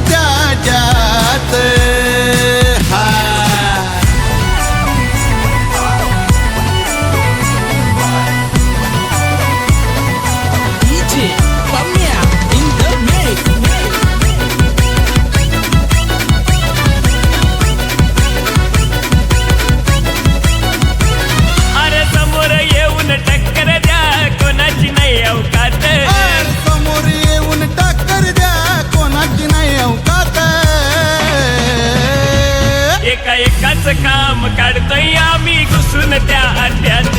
घुसून एका एकाच काम काढतोय आम्ही घुसून त्या अड्ड्यात